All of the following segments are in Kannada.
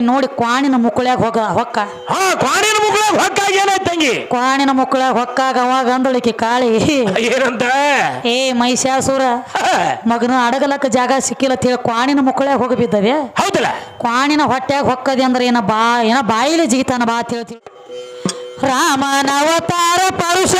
ನೋಡಿ ಕ್ವಾಣಿನ ಮುಕ್ಕಳ್ಯಾಗ ಹೋಗ ಹೊಕ್ಕ. ಹಾ ಕ್ವಾಣಿನ ಮುಕ್ಕಳಾಗ ಹೊಕ್ಕಾಗಿ ಏನಾಯ್ತು ತಂಗಿ? ಕ್ವಾಣಿನ ಮುಕ್ಕಳ್ಯಾಗ ಹೊಕ್ಕಾಗ ಅವಾಗ ಅಂದಳಿಕೆ ಕಾಳಿ. ಏನಂತ? ಏ ಮೈಸಾಸುರ ಹಾ, ಮಗನ ಅಡಗಲಕ್ಕ ಜಾಗ ಸಿಕ್ಕಿಲ್ಲ ಅಂತ ಹೇಳಿ ಕ್ವಾಣಿನ ಮುಕ್ಕಳ್ಯಾಗ ಹೋಗಿ ಬಿದ್ದವೆ ಹೌದಲ್ಲ? ಕ್ವಾಣಿನ ಹೊಟ್ಯಾಗ ಹೊಕ್ಕದಿ ಅಂದ್ರೆ ಏನ ಬಾ ಏನ ಬಾಯಿಲಿ ಜಿಗಿತಾನ ಬಾ ಅಂತ ಹೇಳ್ತೀವಿ ರಾಮನ ಅವತಾರ ಪರುಷವ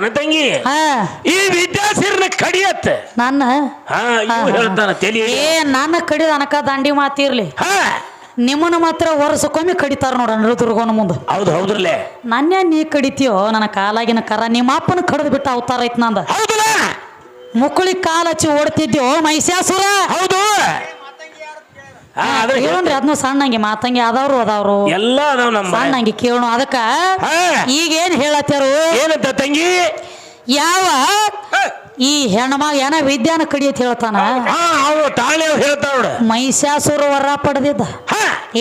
ಗುರ್ತೈತೇನ ತಂಗಿ ಹಾ. ಈ ವಿದ್ಯಾಸಿರ್ನ ಕಡಿಯತ್ತ. ನನ್ನ? ಹಾ ಇವ್ ಹೇಳ್ತಾನ ತಲಿ ಏ ನನ್ನ ಕಡಿದ ಅನಕ ದಾಂಡಿ ಮಾತಿರ್ಲಿ ಹಾ. ನಿಮ್ಮನ್ನ ಮಾತ್ರ ವರ್ಷಕ್ಕೊಮ್ಮೆ ಕಡಿತಾರ ನೋಡ ನೃದುರ್ಗೋನ ಮುಂದೆ. ಹೌದು ಹೌದ್ರಲ್ಲೇ. ನನ್ನ ನೀ ಕಡಿತೀಯೋ? ನನ್ನ ಕಾಲಾಗಿನ ಕರ ನಿಮ್ಮ ಅಪ್ಪನ ಕಡ್ದು ಬಿಟ್ಟ ಅವತಾರ ಐತ್ ನಂದ. ಹೌದಲ್ಲ. ಮುಕ್ಕಳಿ ಕಾಲ ಹಚ್ಚಿ ಓಡ್ತಿದ್ಯೋ ಮೈಸಾಸುರ ಹೌದು. ಏನ್ರಿ ಅದನ್ನ ಸಣ್ಣಂಗೆ ಮಾತಂಗೆ ಅದಾವ್ರು ಅದಾವ್ರು? ಎಲ್ಲ ಅದಾವ ನಮ್ಮ ಸಣ್ಣಂಗೆ ಕೇಳೋಣ. ಅದಕ್ಕ ಈಗೇನ್ ಹೇಳತ್ತಾರು ಏನಂತ ತಂಗಿ? ಯಾವ ಈ ಹೆಣ್ಮಗ ಏನ ವಿದ್ಯಾನ ಕಡಿಯತ್ ಹೇಳ್ತಾನ? ಅವು ತಾಳೆ ಹೇಳ್ತಾವ ಮೈಸಾಸುರ ವರ ಪಡೆದಿದ್ದ.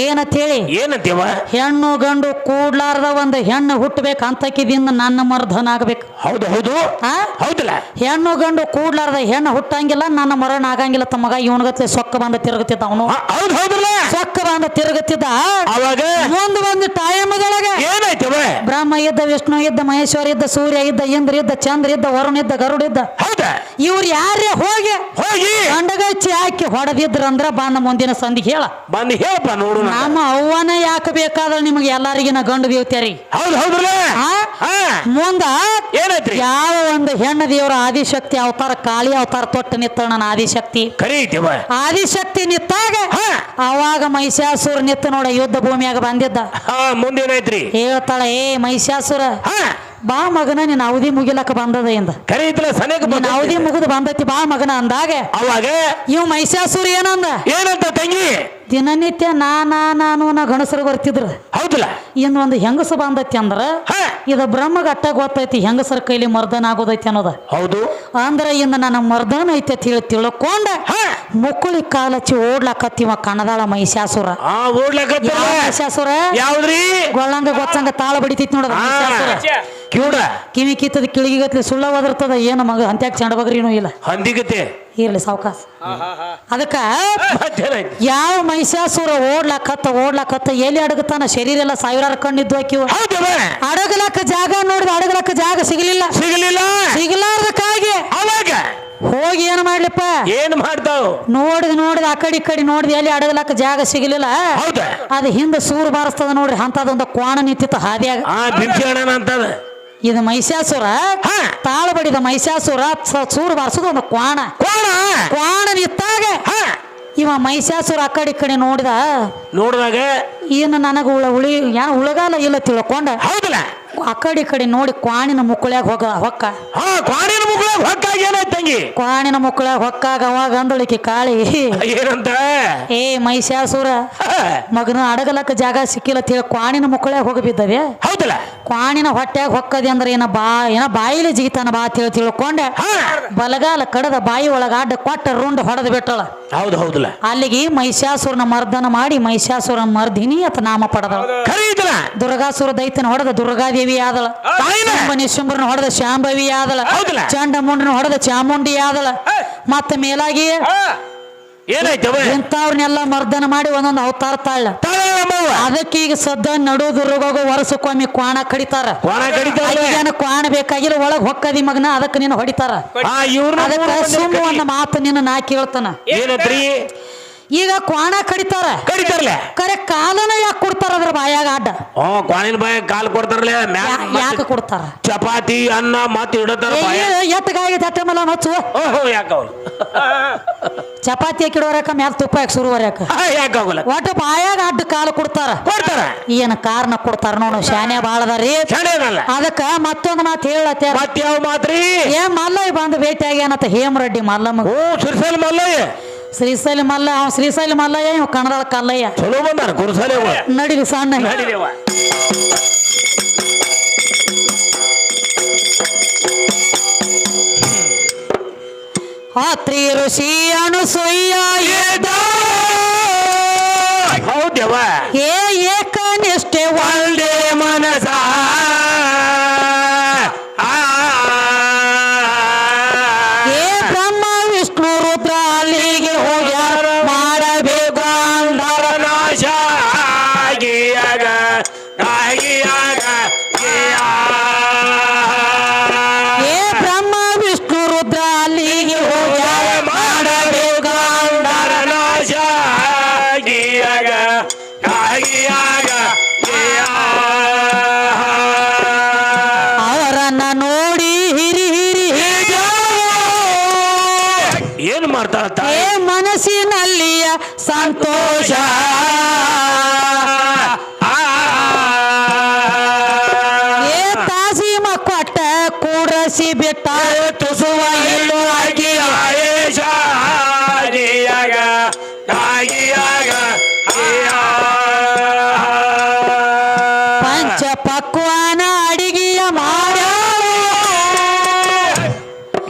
ಏನಂತ ಹೇಳಿ ಏನಂತೀವ? ಹೆಣ್ಣು ಗಂಡು ಕೂಡ್ಲಾರದ ಒಂದು ಹೆಣ್ಣು ಹುಟ್ಟಬೇಕು ಅಂತಕಿದಿಂದ ನನ್ನ ಮರ್ಧನ ಆಗ್ಬೇಕು ಹೌದು ಹೌದು. ಹೌದಿಲ್ಲ ಹೌದಲ್ಲ? ಹೆಣ್ಣು ಗಂಡು ಕೂಡ್ಲಾರದ ಹೆಣ್ಣು ಹುಟ್ಟಂಗಿಲ್ಲ ನನ್ನ ಮರಣ ಆಗಂಗಿಲ್ಲ ತಮ್ಮಗ ಇವನಗತ್ತೆ ಸೊಕ್ಕ ಬಂದ ತಿರುಗುತ್ತಿದ್ದ ಅವನು. ಹೌದು ಹೌದಲ್ಲ? ಸೊಕ್ಕ ಬಂದ ತಿರುಗುತ್ತಿದ್ದ. ಅವಾಗ? ಮುಂದ್ ಒಂದು ಟೈಮ್ದೊಳಗ ಏನಾಯ್ತವ? ಬ್ರಹ್ಮ ಇದ್ದ ವಿಷ್ಣು ಇದ್ದ ಮಹೇಶ್ವರ ಇದ್ದ ಸೂರ್ಯ ಇದ್ದ ಇಂದ್ರ ಇದ್ದ ಚಂದ್ರ ಇದ್ದ ವರುಣ ಇದ್ದ ಗರುಡ ಇದ್ದ. ಹೌದಾ? ಇವ್ರು ಯಾರೇ ಹೋಗಿ. ಹೋಗಿ. ಗಂಡಗಚ್ಚಿ ಹಾಕಿ ಹೊಡೆದಿದ್ರಂದ್ರ ಬಂದ ಮುಂದಿನ ಸಂದಿಗೆ ಹೇಳ. ಬಂದು ಹೇಳಪ್ಪ ನೋಡು. ನಮ್ಮ ಅವ್ವನ ಯಾಕೆ ಬೇಕಾದ್ರೆ ನಿಮಗೆ ಎಲ್ಲಾರಿಗಿನ ಗಂಡು ದೇವತ್ಯಾರಿ ಹೌದು ಹೌದ್ರಲ್ಲ? ಆ? ಮುಂದ ಏನೈತ್ರಿ? ಯಾವ ಒಂದು ಹೆಣ್ಣು ದೇವರ ಆದಿಶಕ್ತಿ ಅವತಾರ ಕಾಳಿ ಅವತಾರ ತೊಟ್ಟು ನಿತ್ತ ನನ್ನ ಆದಿಶಕ್ತಿ. ಕರೀತಿವ ಆದಿಶಕ್ತಿ ನಿತ್ತಾಗ ಅವಾಗ ಮಹಿಷಾಸುರ ನಿತ್ತ ನೋಡ ಯುದ್ಧ ಭೂಮಿಯಾಗ ಬಂದಿದ್ದ. ಮುಂದೇನೈತ್ರಿ? ಹೇಳ್ತಾಳ ಏ ಮಹಿಷಾಸುರ ಬಾ ಮಗನ ನಿನ್ನ ಅವಧಿ ಮುಗಿಲಕ್ಕ ಬಂದದ ಸನೇಕ ನಿನ್ನ ಅವಧಿ ಮುಗಿದು ಬಂದೈತಿ ಬಾ ಮಗನ ಅಂದಾಗ ಅವಾಗ ಇವ್ ಮಹಿಷಾಸುರ ಏನಂದ? ಏನಂತ ತಂಗಿ? ದಿನನಿತ್ಯ ನಾ ನಾ ನಾನು ನಾ ಗಣಸರು ಬರ್ತಿದ್ರು. ಹೌದಲ್ಲ. ಒಂದು ಹೆಂಗಸ ಬಂದೈತಿ ಅಂದ್ರ ಇದು ಇದು ಬ್ರಹ್ಮಗಟ್ಟ ಗೊತ್ತೈತಿ ಹೆಂಗಸರ ಕೈಲಿ ಮರ್ದನ ಆಗೋದೈತಿ ಅನ್ನೋದ. ಹೌದು. ಅಂದ್ರೆ ಇನ್ನು ನನ್ನ ಮರ್ದನ ಐತಿ ಅಂತ ಹೇಳಿ ತಿಳ್ಕೊಂಡ ಮುಕ್ಕುಳಿ ಕಾಲಚ್ಚಿ ಓಡ್ಲಾಕತ್ತಿವ ಕಣದಾಳ ಮಹಿಷಾಸುರ. ಮಹಿಷಾಸುರ? ಯಾವ್ದ್ರಿ? ಗೊಳ್ಳಂಗ ಗೊತ್ತಂಗ ತಾಳ ಬಡಿತೈತಿ ನೋಡದ ಕಿವಿ ಕಿತ್ತದ ಕಿಳಿಗಿಗತ್ಲಿ ಸುಳ್ಳ ಒದರ್ತದ ಏನು ಮಗ ಅಂತ್ಯಾಕ ಚಂಡಬಗ್ರಿನೂ ಇಲ್ಲ. ಹಂದಿಗತೆ ಇರ್ಲಿ ಸಾವಕಾಶ ಅದಕ್ಕ ಯಾವ ಮಹಿಷಾಸುರ ಓಡ್ಲಾಕತ್ತ ಓಡ್ಲಾಕತ್ತ ಎಲ್ಲಿ ಅಡಗತಾನ? ಶರೀರ ಎಲ್ಲ ಸಾವಿರಾರು ಕಣ್ಣಿದ್ದು ಹಾಕಿವ ಅಡಗಲಾಕ ಅಡಗಲಕ್ಕ ಜಾಗ ನೋಡಿದ ಅಡಗಲಾಕ ಜಾಗ ಸಿಗಲಿಲ್ಲ. ಸಿಗಲಿಲ್ಲ. ಸಿಗಲಾರ್ದಕ್ಕಾಗಿ. ಅವಾಗ. ಹೋಗಿ ಏನ್ ಮಾಡ್ಲಿಪ್ಪ? ಏನ್ ಮಾಡ್ತಾವ್ ನೋಡಿದ್ ನೋಡಿದ ಆ ಕಡೆ ಈ ಕಡೆ ನೋಡಿದ ಎಲ್ಲಿ ಅಡಗಲಾಕ ಜಾಗ ಸಿಗಲಿಲ್ಲ. ಹೌದ. ಅದು ಹಿಂದೆ ಸೂರು ಬಾರಿಸ್ತದ ನೋಡ್ರಿ ಅಂತದೊಂದು ಕ್ವಾಣ ನಿಂತಿತ್ತು ಹಾದಿಯಾಗ. ಅಂತದ ಇದು ಮಹಿಷಾಸುರ ತಾಳ ಬಡಿದ ಮಹಿಷಾಸುರ ಸೂರು ಬಾರಿಸೋದು ಒಂದು ಕ್ವಾಣ. ಕೋಣ ಕ್ವಾಣ ನಿಂತಾಗ ಇವ ಮಹಿಷಾಸುರ ಆ ಕಡೆ ಈ ಕಡೆ ನೋಡಿದ? ನೋಡಿದಾಗ ಏನು ನನಗೆ ಉಳ ಉಳಿ ಯಾರು ಉಳಗಾಲ ಇಲ್ಲ ತಿಳ್ಕೊಂಡ? ಹೌದಲ್ಲ. ಆ ಕಡೆ ಈ ಕಡೆ ನೋಡಿ ಕ್ವಾಣಿನ ಮುಕ್ಕಳ್ಯಾಗ ಹೋಗ ಹೊಕ್ಕ. ಹಾ ಕ್ವಾಣಿನ ಮುಕ್ಕಳಾಗ ಹೊಕ್ಕಾಗ ಏನಾಯ್ತು ತಂಗಿ? ಕ್ವಾಣಿನ ಮುಕ್ಕಳ್ಯಾಗ ಹೊಕ್ಕಾಗ ಅವಾಗ ಅಂದಳಿಕೆ ಕಾಳಿ. ಏನಂತ? ಏ ಮಹಿಷಾಸುರ ಮಗನ ಅಡಗಲಕ್ಕ ಜಾಗ ಸಿಕ್ಕಿಲ್ಲ ಅಂತ ಹೇಳಿ ಕ್ವಾಣಿನ ಮುಕ್ಕಳ್ಯಾಗ ಹೋಗಿ ಬಿದ್ದವೆ ಹೌದಲ್ಲ. ಕ್ವಾಣಿನ ಹೊಟ್ಟೆಗೆ ಹೊಕ್ಕದಿ ಅಂದ್ರೆ ಏನ ಬಾ ಏನ ಬಾಯಿಲಿ ಜಿಗಿತಾನ ಬಾ ತಿಳಿ ತಿಳ್ಕೊಂಡೆ. ಬಲಗಾಲ ಕಡದ ಬಾಯಿ ಒಳಗ ಅಡ್ಡ ಕೊಟ್ಟ ರುಂಡ್ ಹೊಡೆದ್ ಬಿಟ್ಟಳ. ಹೌದು ಹೌದಲ್ಲ ಅಲ್ಲಿಗೆ ಮಹಿಷಾಸುರನ ಮರ್ದನ ಮಾಡಿ ಮಹಿಷಾಸುರನ ಮರ್ದಿನಿ ಅತ ನಾಮ ಪಡೆದಳ. ದುರ್ಗಾಸುರ ದೈತನ ಹೊಡೆದ ದುರ್ಗಾದೇವಿ ಆದಳ. ಶಂಭನಿಶುಂಭರನ ಹೊಡೆದ ಶಾಂಭವಿ ಆದಳ? ಚಂಡಮುಂಡನ ಹೊಡೆದ ಚಾಮುಂಡಿ ಆದಳ. ಮತ್ತೆ ಮೇಲಾಗಿ ಏನಾಯ್ತವ ಇಂಥವ್ರನ್ನೆಲ್ಲ ಮರ್ದನ ಮಾಡಿ ಒಂದೊಂದು ಅವತಾರ ತಾಳ ತಾಳಮ್ಮವ್ವ ಅದಕ್ಕೆ ಈಗ ಸದ್ದ ನಡುವುದು ರೋಗ ವರ್ಷಕ್ಕೊಮ್ಮೆ ಕ್ವಾಣ ಕಡಿತಾರ. ಕ್ವಾಣ ಕಡಿತಾರ ಜನ ಕ್ವಾಣ ಬೇಕಾಗಿಲ್ಲ ಒಳಗ್ ಹೊಕ್ಕದಿ ಮಗನ ಅದಕ್ಕೆ ನಿನ್ನ ಹೊಡಿತಾರ. ಆ ಇವ್ರನ್ನ ಅದಕ್ಕೆ ಸುಮ್ಮ ಒಂದು ಮಾತು ನಿನ್ನ ನಾ ಕೇಳ್ತಾನ ಏನತ್ರಿ ಈಗ ಕ್ವಾಣ ಕಡಿತಾರ. ಕಡಿತಾರಲ್ಲ. ಕರೆ ಕಾಲನ ಯಾಕೆ ಕೊಡ್ತಾರ ಅದ್ರ ಬಾಯಾಗ ಅಡ್ಡ? ಓ ಕ್ವಾಣಿನ ಬಾಯಾಗ ಕಾಲ್ ಕೊಡ್ತಾರಲ್ಲ ಮ್ಯಾಲ ಯಾಕೆ ಕೊಡ್ತಾರ? ಚಪಾತಿ ಅನ್ನ ಮತ್ತೆ ಇಡತಾರ ಎತ್ತಗಾಗಿ ದಟ್ಟಮಲ್ಲ ಮಚ್ಚು ಓಹೋ ಯಾಕವ್ರು ಚಪಾತಿ ಹಾಕಿಡೋರಕ ಮ್ಯಾಲ ತುಪ್ಪ ಹಾಕಿ ಸುರುವರ್ಯಾಕ ಯಾಕಾಗಲ್ಲ ಒಟ್ಟು ಬಾಯಾಗ ಅಡ್ಡ ಕಾಲು ಕೊಡ್ತಾರ. ಕೊಡ್ತಾರ. ಏನು ಕಾರಣ ಕೊಡ್ತಾರ ನೋಡು ಶಾನೆ ಬಾಳದಾರಿ ಅದಕ್ಕ ಮತ್ತೊಂದು ಮಾತು ಹೇಳತ್ತೆ ಮತ್ತೆ ಯಾವ ಮಾತ್ರಿ? ಏ ಮಲ್ಲಯ್ಯ ಬಂದು ಭೇಟಿ ಆಗ್ಯಾನತ್ತ ಹೇಮರೆಡ್ಡಿ ಮಲ್ಲಮ್ಮ. ಓ ಸುರ್ಸಲ್ ಮಲ್ಲಯ್ಯ. ಶ್ರೀಶೈಲ ಮಲ್ಲ ಅವ ಶ್ರೀಶೈಲ ಮಲ್ಲಯ್ಯ ಇವ ಕನ್ನಡ ಕಲ್ಲಯ್ಯ. ಚಲೋ ಬಂದಾರ ಕುರ್ಸಲೆ ನಡಿಲಿ ಸಣ್ಣ. ನಡಿಲೇವ ಅತ್ರಿ ಋಷಿ ಅನುಸೂಯ ಹೌದ್ಯವ ಏ ಏಕನಿಷ್ಠೆ ಒಂದೇ ಮನಸ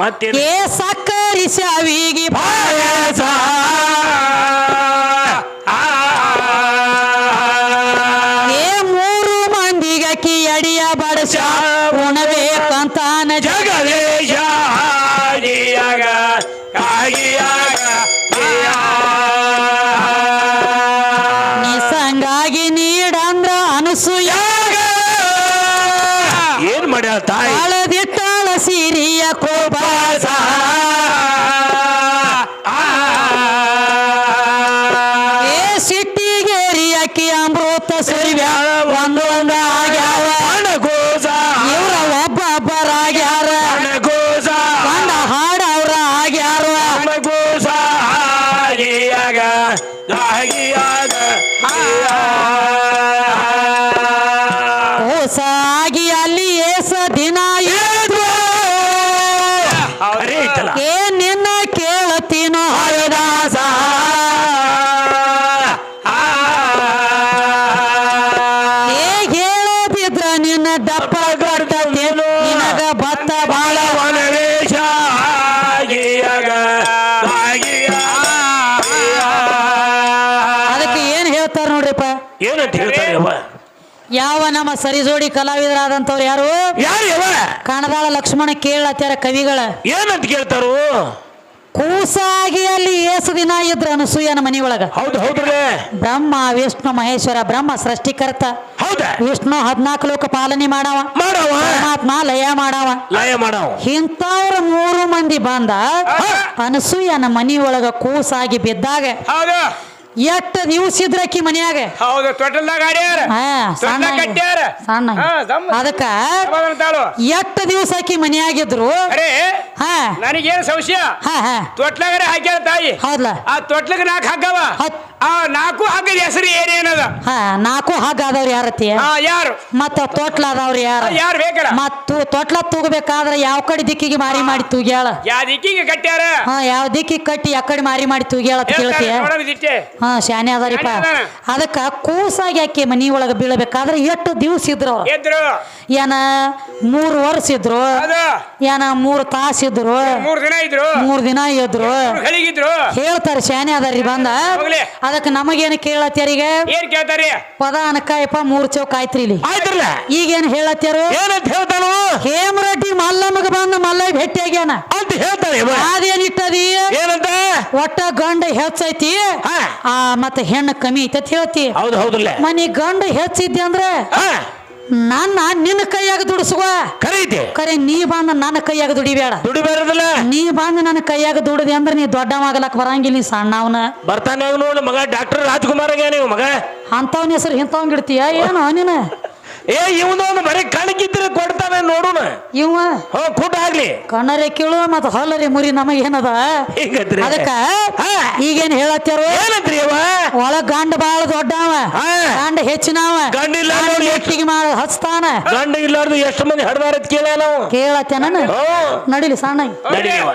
ಮತ್ತೆ ಏ ಪಾಯಸ ಮೂರು ಮಂದಿಗೆ ಅಕ್ಕಿ ಅಡಿಯ ಬಡಸ ಆಗಿಯಾಗ ಆಗಿಯಾಗ ಹೊಸಾಗಿ ಅಲ್ಲಿ ಏಸ ದಿನ ಏ ನಿನ್ನ ಕೇಳತೀನೋ ಹರಿದಾಸ. ಹೇಳದಿದ್ರ ನಿನ್ನ ದಪ್ಪ ಯಾವ ನಮ್ಮ ಸರಿಜೋಡಿ ಕಲಾವಿದರಾದಂತವ್ರು ಯಾರು? ಯಾರು ಯವ್ವ ಕಣದಾಳ ಲಕ್ಷ್ಮಣ ಕೇಳತ್ಯಾರ ಕವಿಗಳ. ಏನಂತ ಕೇಳ್ತಾರು? ಕೂಸಾಗಿ ಅಲ್ಲಿ ಏಸು ದಿನ ಇದ್ರ ಅನಸೂಯನ ಮನೆಯೊಳಗ ಹೌದು ಹೌದ್ರೇ ಬ್ರಹ್ಮ ವಿಷ್ಣು ಮಹೇಶ್ವರ ಬ್ರಹ್ಮ ಸೃಷ್ಟಿಕರ್ತ. ಹೌದಾ? ವಿಷ್ಣು ಹದ್ನಾಲ್ಕು ಲೋಕ ಪಾಲನೆ ಮಾಡವ. ಮಾಡವ? ಪರಮಾತ್ಮ ಲಯ ಮಾಡವ. ಲಯ ಮಾಡವ. ಇಂಥವ್ರ ಮೂರು ಮಂದಿ ಬಂದ ಅನಸೂಯನ ಮನೆಯೊಳಗ ಕೂಸಾಗಿ ಬಿದ್ದಾಗ ಎಷ್ಟು ದಿವಸ ಇದ್ರಕ್ಕಿ ಮನ್ಯಾಗ? ಹೌದು ತೊಟ್ಟಲ್ದಾಗ ಆಡ್ಯಾರ. ಸಣ್ಣ ತೊಟ್ಲ ಕಟ್ಟ್ಯಾರ. ಸಣ್ಣ ಹಾ. ಅದಕ್ಕ ಸಮಾಧಾನ ತಾಳು. ಎಷ್ಟು ದಿವಸ ಆಕಿ ಮನ್ಯಾಗಿದ್ರು. ಅರೇ ಹಾ. ನನಗೇನು ಸಂಶಯ? ಹಾ ಹಾ. ತೊಟ್ಲಾಗರೆ ಹಾಕ್ಯಾರ ತಾಯಿ. ಹೌದ್ಲ. ಆ ತೊಟ್ಲಗ ನಾಲ್ಕು ಹಾಕವ. ಹತ್ ಆ ನಾಲ್ಕು ಹಗ್ಗದ ಹೆಸರು ಏನೇನದ ಹಾ ನಾಲ್ಕು ಹಗ್ಗ ಅದಾವ್ರಿ ಯಾರತಿ ಹಾ ಯಾರು? ಮತ್ತ ತೊಟ್ಲ ಅದಾವ್ರಿ ಯಾರ? ಯಾರು ಬೇಕಲ್ಲ? ಮತ್ತು ತೊಟ್ಲ ತೂಗಬೇಕಾದ್ರೆ ಯಾವ ಕಡೆ ದಿಕ್ಕಿಗೆ ಮಾರಿ ಮಾಡಿ ತೂಗ್ಯಾಳ? ಯಾವ ದಿಕ್ಕಿಗೆ ಕಟ್ಟ್ಯಾರ? ಹಾ ಯಾವ ದಿಕ್ಕಿಗೆ ಕಟ್ಟಿ ಆ ಕಡೆ ಮಾರಿ ಮಾಡಿ ತೂಗ್ಯಾಳ ಅಂತ ಇದಿಷ್ಟೇ. ಹಾ ಶಾನೆ ಅದಾರಿಪ್ಪ. ಅದಕ್ಕ ಕೂಸಾಗಿ ಹಾಕಿ ಮನಿ ಒಳಗ ಬೀಳಬೇಕಾದ್ರೆ ಎಷ್ಟು ದಿವಸ ಇದ್ರು? ಏನ ಮೂರು ವರ್ಷ ಇದ್ರು? ಏನ ಮೂರು ತಾಸ ಇದ್ರು? ಮೂರ್ ದಿನ ಇದ್ರು. ಮೂರು ದಿನ ಇದ್ರು? ಹೇಳ್ತಾರೆ ಶಾನೆ ಅದಾರಿ ಬಂದ. ಅದಕ್ಕೆ ನಮಗೇನು ಕೇಳತ್ಯಾರೀಗ ಏನ್ ಕೇಳ್ತಾರಿ? ಪದ ಅನಕಾಯಪ್ಪ ಮೂರ್ ಚೌಕ್ ಆಯ್ತ್ರಿ ಇಲ್ಲಿ. ಆಯ್ತ್ರಲ್ಲ? ಈಗೇನ್ ಹೇಳತ್ಯಾರು ಏನಂತ ಹೇಳ್ತಾನು? ಹೇಮರೆಡ್ಡಿ ಮಲ್ಲಮ್ಮಗ ಬಂದ ಮಲ್ಲ ಭೇಟಿ ಆಗ್ಯಾನ. ಅಂತ ಹೇಳ್ತಾರೆ ಇವ. ಅದೇನ್ ಇಟ್ಟದಿ? ಏನಂತ? ಒಟ್ಟ ಗಂಡ ಹೆಚ್ಚೈತಿ. ಹಾ. ಆ ಮತ್ತೆ ಹೆಣ್ಣು ಕಮ್ಮಿ ಐತಿ ಅಂತ ಹೇಳ್ತಿ. ಹೌದು ಹೌದಲ್ಲ ಮನಿ ಗಂಡ ಹೆಚ್ಚಿದ್ದೆ ಅಂದ್ರೆ ಹಾ. ನನ್ನ ನಿನ್ನ ಕೈಯಾಗ ದುಡಿಸುವ. ಕರೀತಿ. ಕರೆ ನೀ ಬಂದ ನನ್ನ ಕೈಯಾಗ ದುಡಿಬೇಡ. ದುಡಿಬೇಡಲ್ಲ ನೀ ಬಂದ ನನ್ನ ಕೈಯಾಗ ದುಡಿದೆ ಅಂದ್ರೆ ನೀ ದೊಡ್ಡವಾಗಲಕ್ ಬರಂಗಿಲ್ಲ ನೀ ಸಣ್ಣವನ. ಬರ್ತಾನೆ ನೋಡು ಮಗ. ಡಾಕ್ಟರ್ ರಾಜ್ಕುಮಾರ್ ಆಗ್ಯಾನ ಇವ ಮಗ? ಅಂತವನ ಹೆಸರು ಇಡ್ತೀಯ ಏನು ನೀನು ಏ ಇವನು ಒಂದು ಬರೀ ಕಣಕ್ಕಿದ್ರೆ ಕೊಡ್ತಾನೆ ನೋಡೋಣ ಇವ ಹ್ಞೂ ಕೂಟ ಆಗ್ಲಿ. ಕಣ್ಣರೆ ಕೇಳು ಮತ್ತ ಹೊಲರಿ ಮುರಿ ನಮಗೇನದ ಹಿಂಗತ್ರಿ. ಅದಕ್ಕ ಹಾ. ಈಗೇನ್ ಹೇಳತ್ತಾರ ಏನಂತ್ರಿ ಅವ? ಒಳ ಗಂಡ ಬಾಳ ದೊಡ್ಡವ. ಹಾ. ಗಂಡ ಹೆಚ್ಚಿನವ. ಗಂಡ ಇಲ್ಲ. ಎಟ್ಟಿಗೆ ಮಾಡ ಹಚ್ತಾನ. ಗಂಡ ಇಲ್ಲಾರ್ದು ಎಷ್ಟು ಮಂದಿ ಹಡ್ದಾರ ಕೇಳ ನಾವು ಕೇಳತ್ತೇನ ನಡಿಲಿ ಸಣ್ಣ ನಡೀವ